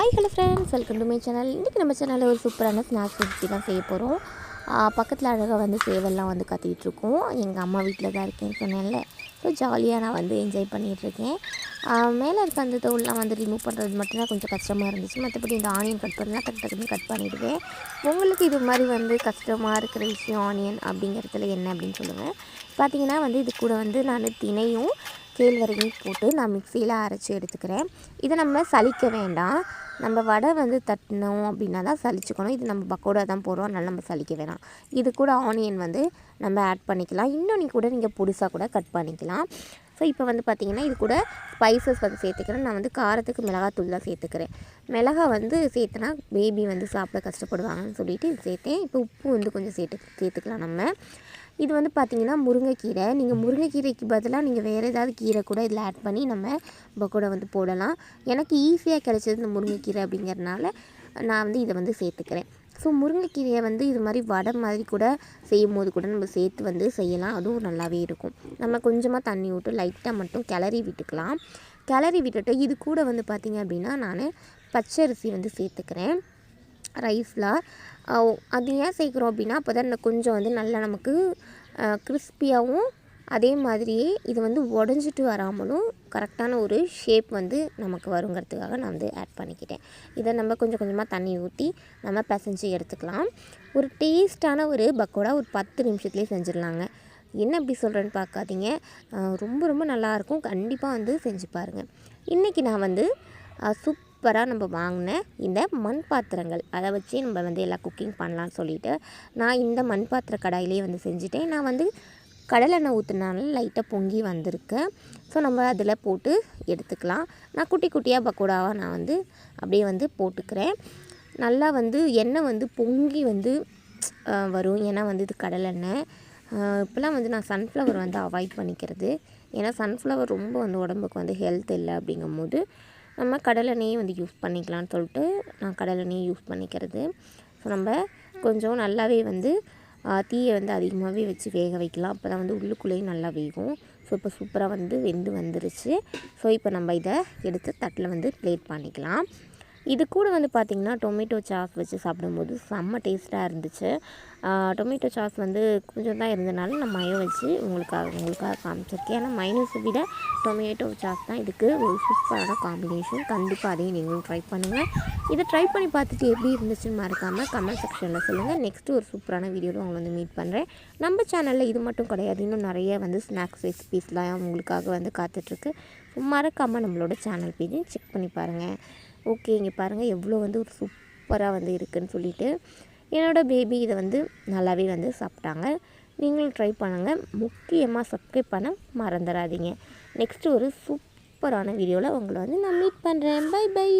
Hi hello friends welcome to my channel இன்றைக்கி நம்ம சேனலில் ஒரு சூப்பரான ஸ்நாக்ஸ் ரெசிபி தான் செய்ய போகிறோம் பக்கத்தில் அழகாக வந்து சேவல்லாம் வந்து கத்திகிட்ருக்கோம் எங்கள் அம்மா வீட்டில் தான் இருக்கேன்னு சொன்னேன்ல. ஸோ ஜாலியாக நான் வந்து என்ஜாய் பண்ணிகிட்ருக்கேன் மேலே இருக்க அந்த தோல்லாம் வந்து ரிமூவ் பண்ணுறது மட்டும்தான் கொஞ்சம் கஷ்டமாக இருந்துச்சு. மற்றபடி இந்த ஆனியன் கட் பண்ணலாம் டக்கு டக்குன்னு கட் பண்ணிவிடுவேன் உங்களுக்கு இது மாதிரி வந்து கஷ்டமாக இருக்கிற விஷயம் ஆனியன் அப்படிங்கிறதுல என்ன அப்படின்னு சொல்லுங்கள் பார்த்தீங்கன்னா வந்து இது கூட வந்து நான் தினையும் கேழ்வரகையும் போட்டு நான் மிக்சியில் அரைச்சி எடுத்துக்கிறேன். இதை நம்ம சலிக்க வேண்டாம். நம்ம வடை வந்து தட்டினோம் அப்படின்னா தான் சலிச்சுக்கணும் இது நம்ம பக்கோடா தான் போடுறோம். அதனால் நம்ம சலிக்க வேணாம். இது கூட ஆனியன் வந்து நம்ம ஆட் பண்ணிக்கலாம். இன்னொன்று கூட நீங்கள் புதுசாக கூட கட் பண்ணிக்கலாம். ஸோ இப்போ வந்து பார்த்திங்கன்னா இது கூட ஸ்பைசஸ் வந்து சேர்த்துக்கிறேன். நான் வந்து காரத்துக்கு மிளகாத்தூள் தான் சேர்த்துக்கிறேன். மிளகா வந்து சேர்த்தனா பேபி வந்து சாப்பிட கஷ்டப்படுவாங்கன்னு சொல்லிட்டு இது சேர்த்தேன். இப்போ உப்பு வந்து கொஞ்சம் சேர்த்து சேர்த்துக்கலாம் நம்ம. இது வந்து பார்த்திங்கன்னா முருங்கைக்கீரை. நீங்கள் முருங்கைக்கீரைக்கு பதிலாக நீங்கள் வேறு ஏதாவது கீரை கூட இதில் ஆட் பண்ணி நம்ம பக்கோடா வந்து போடலாம். எனக்கு ஈஸியாக கிடைச்சது இந்த முருங்கைக்கீரை அப்படிங்கிறதுனால நான் வந்து இதை வந்து சேர்த்துக்கிறேன். ஸோ முருங்கைக்கீரையை வந்து இது மாதிரி வடை மாதிரி கூட செய்யும் போது கூட நம்ம சேர்த்து வந்து செய்யலாம். அதுவும் நல்லாவே இருக்கும். நம்ம கொஞ்சமாக தண்ணி விட்டு லைட்டாக மட்டும் கிளறி விட்டுக்கலாம். கிளறி விட்டுட்டு இது கூட வந்து பார்த்திங்க அப்படின்னா நான் பச்சரிசி வந்து சேர்த்துக்கிறேன். ரைஸில் அது ஏன் சேர்க்குறோம் அப்படின்னா அப்போ தான் கொஞ்சம் வந்து நல்லா நமக்கு கிறிஸ்பியாகவும் அதே மாதிரியே இது வந்து உடஞ்சிட்டு வராமலும் கரெக்டான ஒரு ஷேப் வந்து நமக்கு வருங்கிறதுக்காக நான் வந்து ஆட் பண்ணிக்கிட்டேன். இதை நம்ம கொஞ்சம் கொஞ்சமாக தண்ணி ஊற்றி நம்ம பிசைஞ்சு எடுத்துக்கலாம். ஒரு டேஸ்ட்டான ஒரு பக்கோடா ஒரு பத்து நிமிஷத்துலேயே செஞ்சிடலாங்க. என்ன எப்படி சொல்கிறேன்னு பார்க்காதீங்க. ரொம்ப ரொம்ப நல்லாயிருக்கும் கண்டிப்பாக வந்து செஞ்சு பாருங்கள் இன்றைக்கி நான் வந்து சூப்பராக நம்ம வாங்கின இந்த மண் பாத்திரங்கள். அதை வச்சு நம்ம வந்து எல்லாம் குக்கிங் பண்ணலாம்னு சொல்லிவிட்டு நான் இந்த மண் பாத்திர கடாயிலே வந்து செஞ்சுட்டேன். நான் வந்து கடலெண்ணெய் ஊற்றுனால லைட்டாக பொங்கி வந்திருக்கு. ஸோ நம்ம அதில் போட்டு எடுத்துக்கலாம். நான் குட்டி குட்டியாக பக்கோடாவாக நான் வந்து அப்படியே வந்து போட்டுக்கிறேன். நல்லா வந்து எண்ணெய் வந்து பொங்கி வந்து வரும். ஏன்னா வந்து இது கடலெண்ணெய் இப்போலாம் வந்து நான் சன்ஃப்ளவர் வந்து அவாய்ட் பண்ணிக்கிறது. ஏன்னா சன்ஃப்ளவர் ரொம்ப வந்து உடம்புக்கு வந்து ஹெல்த் இல்லை அப்படிங்கும்போது நம்ம கடலெண்ணெயே வந்து யூஸ் பண்ணிக்கலாம்னு சொல்லிட்டு நான் கடலெண்ணெயை யூஸ் பண்ணிக்கிறது. ஸோ நம்ம கொஞ்சம் நல்லாவே வந்து தீயை வந்து அதிகமாகவே வச்சு வேக வைக்கலாம். அப்போ தான் வந்து உள்ளுக்குள்ளேயும் நல்லா வேகும். ஸோ இப்போ சூப்பராக வந்து வெந்து வந்துருச்சு. ஸோ இப்போ நம்ம இதை எடுத்து தட்டில் வந்து ப்ளேட் பண்ணிக்கலாம். இது கூட வந்து பார்த்திங்கன்னா டொமேட்டோ சாஸ் வச்சு சாப்பிடும்போது செம்ம டேஸ்ட்டாக இருந்துச்சு. டொமேட்டோ சாஸ் வந்து கொஞ்சம் தான் இருந்தனால நான் மயம் வச்சு உங்களுக்காக உங்களுக்காக காமிச்சிருக்கேன். ஏன்னா மைனஸை விட டொமேட்டோ சாஸ் தான் இதுக்கு ஒரு சூப்பரான காம்பினேஷன் கண்டிப்பாக அதையும் நீங்களும் ட்ரை பண்ணுங்கள் இதை ட்ரை பண்ணி பார்த்துட்டு எப்படி இருந்துச்சுன்னு மறக்காமல் கமெண்ட் செக்ஷனில் சொல்லுங்கள் நெக்ஸ்ட்டு ஒரு சூப்பரான வீடியோவில் உங்களை வந்து மீட் பண்ணுறேன் நம்ம சேனலில் இது மட்டும் கிடையாது. இன்னும் நிறைய வந்து ஸ்நாக்ஸ் ரெசிபீஸ்லாம் உங்களுக்காக வந்து காத்துட்ருக்கு மறக்காமல் நம்மளோட சேனல் பேஜையும் செக் பண்ணி பாருங்கள் ஓகே இங்கே பாருங்கள் எவ்வளோ வந்து ஒரு சூப்பராக வந்து இருக்குதுன்னு சொல்லிட்டு என்னோடய பேபி இதை வந்து நல்லாவே வந்து சாப்பிட்டாங்க. நீங்களும் ட்ரை பண்ணுங்கள் முக்கியமாக சப்ஸ்கிரைப் பண்ண மறந்துடாதீங்க. நெக்ஸ்ட்டு ஒரு சூப்பரான வீடியோவில் உங்களை வந்து நான் மீட் பண்ணுறேன் பை பை